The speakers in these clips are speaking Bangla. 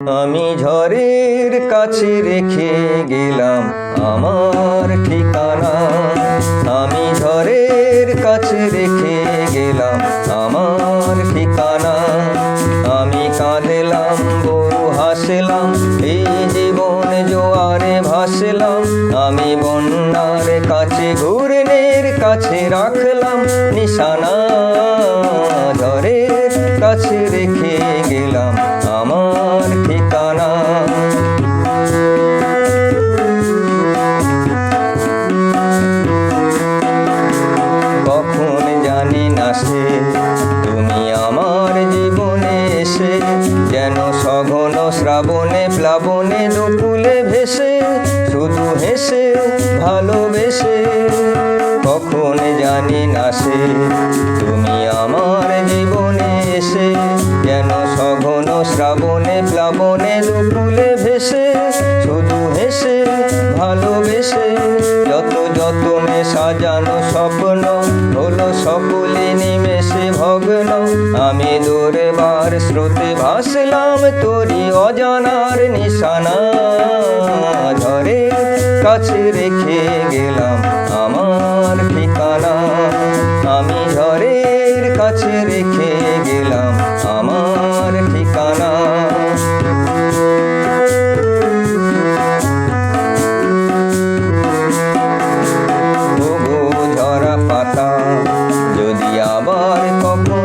আমি ঝড়ের কাছে রেখে গেলাম আমার ঠিকানা। আমি ঝড়ের কাছে রেখে গেলাম আমার ঠিকানা। আমি কাঁদলাম বউ হাসলাম এই জীবন জোয়ারে ভাসলাম। আমি বন্যার কাছে ঘুরনের কাছে রাখলাম নিশানা। ঝড়ের কাছে রেখে শ্রাবণে প্লাবনে দুকুলে ভেসে, শুধু হেসে, ভালোবেসে। কখন জানি না সে, তুমি আমার জীবনে এসে। কেন সঘন শ্রাবণে প্লাবনে দুকুলে ভেসে, শুধু হেসে, ভালোবেসে। যত যতনে সাজানো স্বপ্ন দূরবার স্রোতে ভাসলাম তোরি অজানার নিশানা। ঝরে কাছে রেখে গেলাম আমার ঠিকানা। আমি ঝড়ের কাছে রেখে গেলাম আমার ঠিকানা। ঝরা পাতা যদি আবার কখনো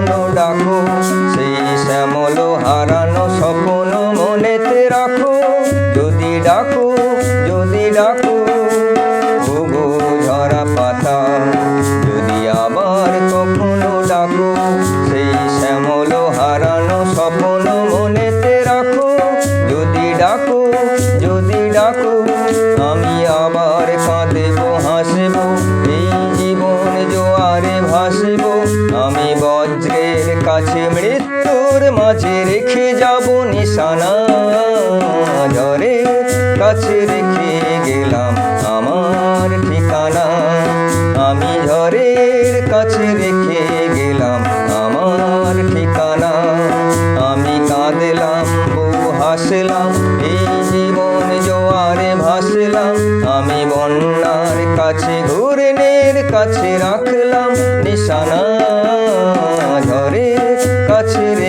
যদি ডাকো যদি ডাকো, আমি আবার কাঁদেব হাসব, এই জীবন জোয়ারে ভাসব। আমি বজ্রের কাছে মৃত্যুর মাঝে রেখে যাব নিশানা জরে কাছে রেখে গেলাম। কাছে রাখলাম নিশানা ঘরে কাছে